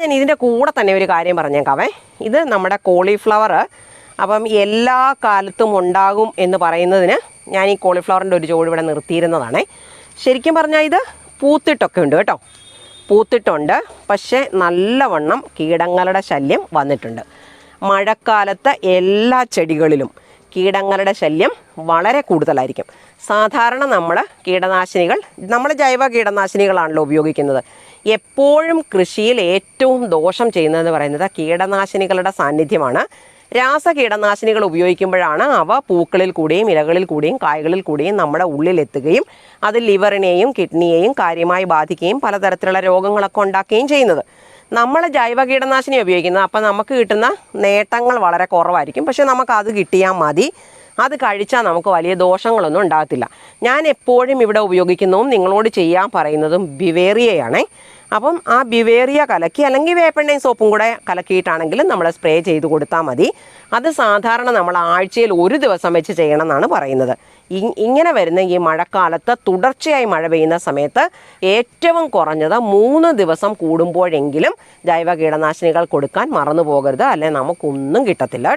ഞാൻ ഇതിന്റെ കൂടെ തന്നെ ഒരു കാര്യം പറഞ്ഞേക്കാവേ. ഇത് നമ്മുടെ കോളിഫ്ലവർ അപ്പം എല്ലാ കാലത്തും ഉണ്ടാകും എന്ന് പറയുന്നതിന് ഞാൻ ഈ കോളിഫ്ലവറിന്റെ ഒരു ജോഡി ഇവിടെ നിർത്തിയിരുന്നതാണേ. ശരിക്കും പറഞ്ഞാൽ ഇത് പൂത്തിട്ടൊക്കെ ഉണ്ട് കേട്ടോ. പൂത്തിട്ടുണ്ട്. പക്ഷേ നല്ലവണ്ണം കീടങ്ങളുടെ ശല്യം വന്നിട്ടുണ്ട്. മഴക്കാലത്ത് എല്ലാ ചെടികളിലും കീടങ്ങളുടെ ശല്യം വളരെ കൂടുതലായിരിക്കും. സാധാരണ നമ്മൾ കീടനാശിനികൾ നമ്മൾ ജൈവ കീടനാശിനികളാണല്ലോ ഉപയോഗിക്കുന്നത്. എപ്പോഴും കൃഷിയിൽ ഏറ്റവും ദോഷം ചെയ്യുന്നതെന്ന് പറയുന്നത് കീടനാശിനികളുടെ സാന്നിധ്യമാണ്. രാസ കീടനാശിനികൾ ഉപയോഗിക്കുമ്പോഴാണ് അവ പൂക്കളിൽ കൂടിയും ഇലകളിൽ കൂടിയും കായകളിൽ കൂടിയും നമ്മുടെ ഉള്ളിലെത്തുകയും അത് ലിവറിനെയും കിഡ്നിയെയും കാര്യമായി ബാധിക്കുകയും പലതരത്തിലുള്ള രോഗങ്ങളൊക്കെ ഉണ്ടാക്കുകയും ചെയ്യുന്നത്. നമ്മൾ ജൈവ കീടനാശിനി ഉപയോഗിക്കുന്നത് അപ്പം നമുക്ക് കിട്ടുന്ന നേട്ടങ്ങൾ വളരെ കുറവായിരിക്കും. പക്ഷേ നമുക്ക് അത് കിട്ടിയാൽ മതി. അത് കഴിച്ചാൽ നമുക്ക് വലിയ ദോഷങ്ങളൊന്നും ഉണ്ടാകത്തില്ല. ഞാൻ എപ്പോഴും ഇവിടെ ഉപയോഗിക്കുന്നതും നിങ്ങളോട് ചെയ്യാൻ പറയുന്നതും ബിവേറിയയാണേ. അപ്പം ആ ബിവേറിയ കലക്കി അല്ലെങ്കിൽ വേപ്പെണ്ണയും സോപ്പും കൂടെ കലക്കിയിട്ടാണെങ്കിലും നമ്മൾ സ്പ്രേ ചെയ്ത് കൊടുത്താൽ മതി. അത് സാധാരണ നമ്മൾ ആഴ്ചയിൽ ഒരു ദിവസം വെച്ച് ചെയ്യണം എന്നാണ് പറയുന്നത് ഇങ്ങനെ വരുന്ന ഈ മഴക്കാലത്ത് തുടർച്ചയായി മഴ പെയ്യുന്ന സമയത്ത് ഏറ്റവും കുറഞ്ഞത് മൂന്ന് ദിവസം കൂടുമ്പോഴെങ്കിലും ജൈവ കീടനാശിനികൾ കൊടുക്കാൻ മറന്നു പോകരുത്. അല്ലെങ്കിൽ നമുക്കൊന്നും കിട്ടത്തില്ല കേട്ടോ.